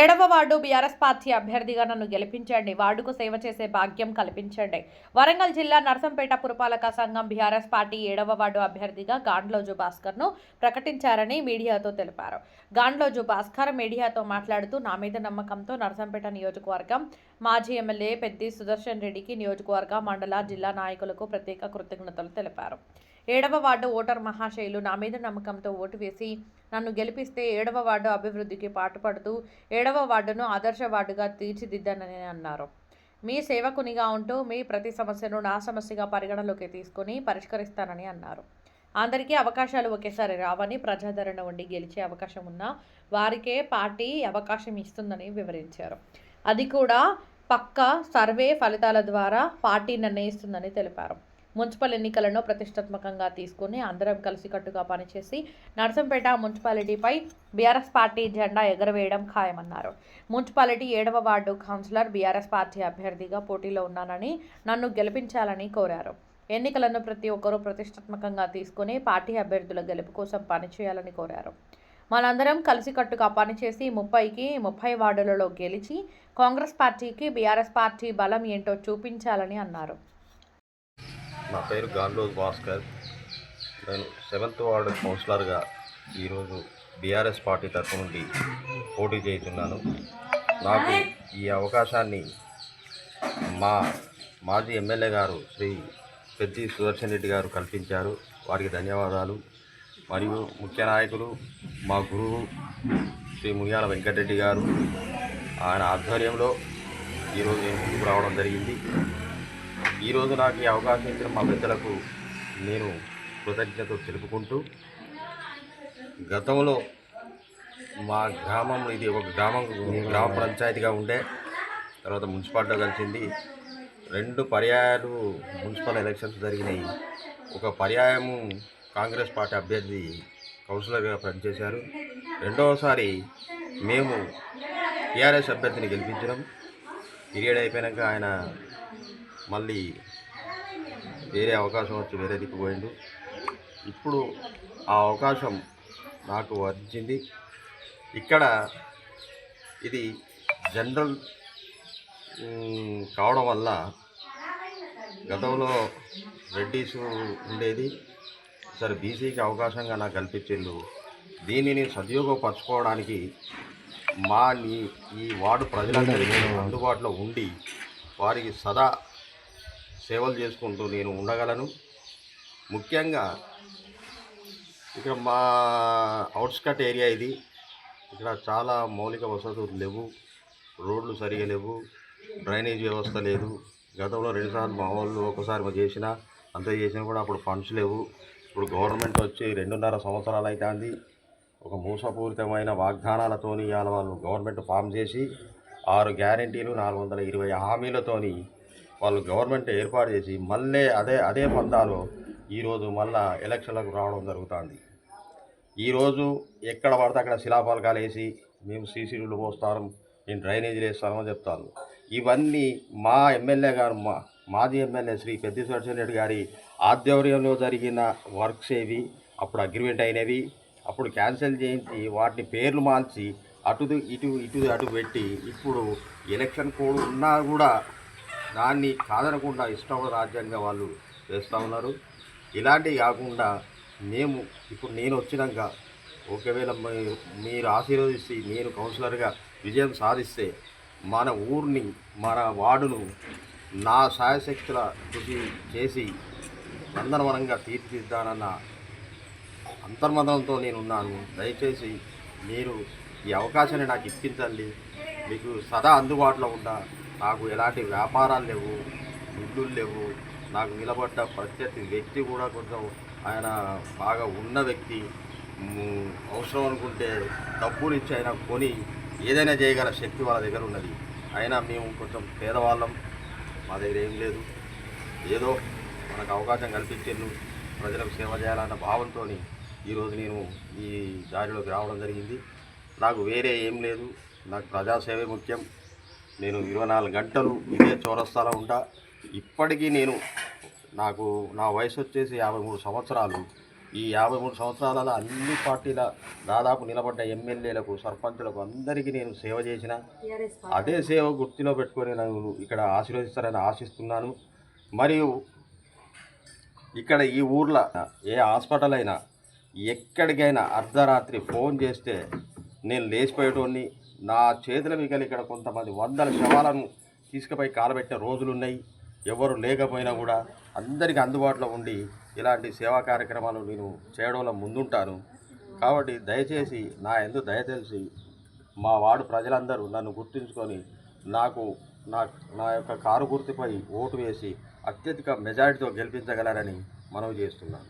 ఏడవ ward BRS party అభ్యర్థిగా నన్ను గెలిపించండి. వార్డుకు సేవ చేసే భాగ్యం కల్పించండి. వరంగల్ జిల్లా నర్సంపేట పురపాలక సంఘం బీఆర్ఎస్ పార్టీ ఏడవ వార్డు అభ్యర్థిగా గాండ్లోజు భాస్కర్ను ప్రకటించారని మీడియాతో తెలిపారు. గాండ్లోజు భాస్కర్ మీడియాతో మాట్లాడుతూ నా మీద నమ్మకంతో నర్సంపేట నియోజకవర్గం మాజీ ఎమ్మెల్యే పెద్ది సుదర్శన్ రెడ్డికి నియోజకవర్గ మండల జిల్లా నాయకులకు ప్రత్యేక కృతజ్ఞతలు తెలిపారు. ఏడవ వార్డు ఓటర్ మహాశైలు నా మీద నమ్మకంతో ఓటు వేసి నన్ను గెలిపిస్తే ఏడవ వార్డు అభివృద్ధికి పాటుపడుతూ ఏడవ వార్డును ఆదర్శ వార్డుగా తీర్చిదిద్దానని అన్నారు. మీ సేవకునిగా ఉంటూ మీ ప్రతి సమస్యను నా సమస్యగా పరిగణలోకి తీసుకొని పరిష్కరిస్తానని అన్నారు. అందరికీ అవకాశాలు ఒకేసారి రావని ప్రజాదరణ ఉండి గెలిచే అవకాశం ఉన్న వారికే పార్టీ అవకాశం ఇస్తుందని వివరించారు. అది కూడా పక్క సర్వే ఫలితాల ద్వారా పార్టీ నిర్ణయిస్తుందని తెలిపారు. మున్సిపల్ ఎన్నికలను ప్రతిష్టాత్మకంగా తీసుకుని అందరం కలిసికట్టుగా పనిచేసి నర్సంపేట మున్సిపాలిటీపై బీఆర్ఎస్ పార్టీ జెండా ఎగరవేయడం ఖాయమన్నారు. మున్సిపాలిటీ ఏడవ వార్డు కౌన్సిలర్ బీఆర్ఎస్ పార్టీ అభ్యర్థిగా పోటీలో ఉన్నానని నన్ను గెలిపించాలని కోరారు. ఎన్నికలను ప్రతి ఒక్కరూ ప్రతిష్టాత్మకంగా తీసుకుని పార్టీ అభ్యర్థుల గెలుపు కోసం పనిచేయాలని కోరారు. మనందరం కలిసికట్టుగా పనిచేసి ముప్పైకి ముప్పై వార్డులలో గెలిచి కాంగ్రెస్ పార్టీకి బీఆర్ఎస్ పార్టీ బలం ఏంటో చూపించాలని అన్నారు. నా పేరు గాల్లో భాస్కర్. నేను సెవెంత్ వార్డు కౌన్సిలర్గా ఈరోజు బీఆర్ఎస్ పార్టీ తరఫు నుండి పోటీ చేస్తున్నాను నాకు ఈ అవకాశాన్ని మా మాజీ ఎమ్మెల్యే గారు శ్రీ పెద్ది సుదర్శన్ రెడ్డి గారు కల్పించారు. వారికి ధన్యవాదాలు. మరియు ముఖ్య నాయకులు మా గురువు శ్రీ ముయ్యాల వెంకటరెడ్డి గారు. ఆయన ఆధ్వర్యంలో ఈరోజు నేను ముందుకు రావడం జరిగింది. ఈరోజు నాకు ఈ అవకాశం ఇచ్చిన మా పెద్దలకు నేను కృతజ్ఞతలు తెలుపుకుంటూ గతంలో మా గ్రామంలో ఇది ఒక గ్రామం గ్రామ పంచాయతీగా ఉండే తర్వాత మున్సిపాలిటీ కలిసింది. రెండు పర్యాయాలు మున్సిపల్ ఎలక్షన్స్ జరిగినాయి. ఒక పర్యాయము కాంగ్రెస్ పార్టీ అభ్యర్థి కౌన్సిలర్గా పనిచేశారు. రెండవసారి మేము టీఆర్ఎస్ అభ్యర్థిని గెలిపించడం పీరియడ్ అయిపోయాక ఆయన మళ్ళీ వేరే అవకాశం వచ్చి వేరే దిక్కు పోయిండు. ఇప్పుడు ఆ అవకాశం నాకు వచ్చింది ఇక్కడ ఇది జనరల్ కావడం వల్ల గతంలో రెడ్డిస్ ఉండేది. సరే బీసీకి అవకాశంగా నాకు కల్పించిండు. దీనిని సద్వినియోగపరచుకోవడానికి మా నీ ఈ వార్డు ప్రజలందరికీ అందుబాటులో ఉండి వారికి సదా సేవలు చేసుకుంటూ నేను ఉండగలను. ముఖ్యంగా ఇక్కడ మా అవుట్స్కట్ ఏరియా ఇది. ఇక్కడ చాలా మౌలిక వసతులు లేవు. రోడ్లు సరిగా లేవు. డ్రైనేజ్ వ్యవస్థ లేదు. గతంలో రెండుసార్లు మా వాళ్ళు ఒకసారి చేసిన అంత చేసినా కూడా అప్పుడు ఫండ్స్ లేవు. ఇప్పుడు గవర్నమెంట్ వచ్చి రెండున్నర సంవత్సరాలు అవుతుంది ఒక మోసపూరితమైన వాగ్దానాలతోని ఇవాళ వాళ్ళు గవర్నమెంట్ ఫామ్ చేసి ఆరు గ్యారంటీలు నాలుగు వందల ఇరవై హామీలతోని వాళ్ళు గవర్నమెంట్ ఏర్పాటు చేసి మళ్ళీ అదే అదే పంతాలో ఈరోజు మళ్ళా ఎలక్షన్లకు రావడం జరుగుతుంది. ఈరోజు ఎక్కడ పడితే అక్కడ శిలాఫలకాలు వేసి మేము సీసీలు పోస్తాం నేను డ్రైనేజీలు వేస్తామని చెప్తాను ఇవన్నీ మా ఎమ్మెల్యే గారు మా మాజీ ఎమ్మెల్యే శ్రీ పెద్ది సుదర్శన్ రెడ్డి గారి ఆధ్వర్యంలో జరిగిన వర్క్స్ ఏవి అప్పుడు అగ్రిమెంట్ అయినవి అప్పుడు క్యాన్సిల్ చేయించి వాటిని పేర్లు మార్చి అటు ఇటు ఇటు అటు పెట్టి ఇప్పుడు ఎలక్షన్ కోడ్ ఉన్నా కూడా దాన్ని కాదనకుండా ఇష్టం రాజ్యాంగ వాళ్ళు చేస్తూ ఉన్నారు. ఇలాంటివి కాకుండా మేము ఇప్పుడు నేను వచ్చినాక ఒకవేళ మీ- మీరు ఆశీర్వదిస్తే నేను కౌన్సిలర్గా విజయం సాధిస్తే మన ఊరిని మన వార్డును నా సాయశక్తుల కృషి చేసి నందనవనంగా తీర్చిదిద్దానన్న అంతర్మతంతో నేను ఉన్నాను దయచేసి మీరు ఈ అవకాశాన్ని నాకు ఇప్పించండి. మీకు సదా అందుబాటులో ఉంటా. నాకు ఎలాంటి వ్యాపారాలు లేవు ఇల్లులు లేవు. నాకు నిలబడ్డ ప్రత్యర్థి వ్యక్తి కూడా కొంచెం ఆయన బాగా ఉన్న వ్యక్తి. అవసరం అనుకుంటే డబ్బులు ఇచ్చి ఆయన కొని ఏదైనా చేయగల శక్తి వాళ్ళ దగ్గర ఉన్నది. అయినా మేము కొంచెం పేదవాళ్ళం మా దగ్గర ఏం లేదు. ఏదో మనకు అవకాశం కల్పించిండు ప్రజలకు సేవ చేయాలన్న భావంతో ఈరోజు నేను ఈ దారిలోకి రావడం జరిగింది. నాకు వేరే ఏం లేదు. నాకు ప్రజాసేవే ముఖ్యం. నేను ఇరవై నాలుగు గంటలు ఇదే చౌరస్తాలో ఉంటా. ఇప్పటికీ నేను నాకు నా వయసు వచ్చేసి యాభై మూడు సంవత్సరాలు. ఈ యాభై మూడు సంవత్సరాలలో అన్ని పార్టీల దాదాపు నిలబడ్డ ఎమ్మెల్యేలకు సర్పంచులకు అందరికీ నేను సేవ చేసిన. అదే సేవ గుర్తులో పెట్టుకొని నన్ను ఇక్కడ ఆశీర్వదిస్తారని ఆశిస్తున్నాను. మరియు ఇక్కడ ఈ ఊర్లో ఏ హాస్పిటల్ అయినా ఎక్కడికైనా అర్ధరాత్రి ఫోన్ చేస్తే నేను లేచిపోయేటోడిని నా చేతుల మిగలి ఇక్కడ కొంతమంది వందల శవాలను తీసుకుపోయి కాలబెట్టిన రోజులున్నాయి. ఎవరు లేకపోయినా కూడా అందరికీ అందుబాటులో ఉండి ఇలాంటి సేవా కార్యక్రమాలు నేను చేయడంలో ముందుంటాను. కాబట్టి దయచేసి నా ఎందు దయ తెలిసి మా వాడు ప్రజలందరూ నన్ను గుర్తుంచుకొని నాకు నా నా యొక్క కారు గుర్తుపై ఓటు వేసి అత్యధిక మెజారిటీతో గెలిపించగలరని మనవి చేస్తున్నాను.